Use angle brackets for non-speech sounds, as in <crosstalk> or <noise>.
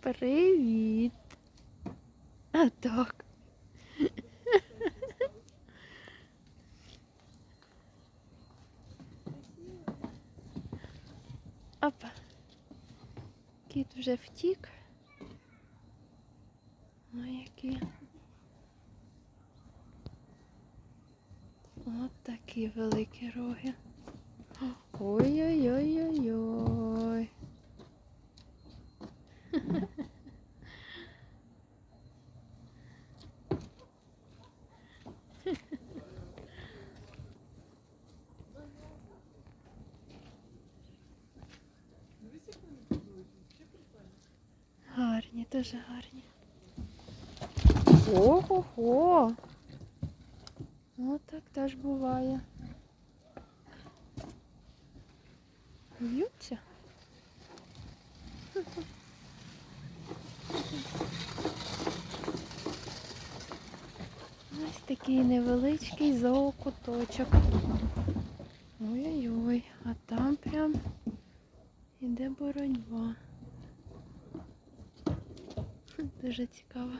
Привіт. А так. Опа. Кіт вже втік. Ой, які. От такі великі роги. <gasps> Ой-ой-ой-ой-ой. Гарні, дуже гарні. Ого-го. От так теж буває. Б'ються. Ось такий невеличкий зоокуточок. Ой-ой-ой, а там прям іде боротьба. Дуже цікаво.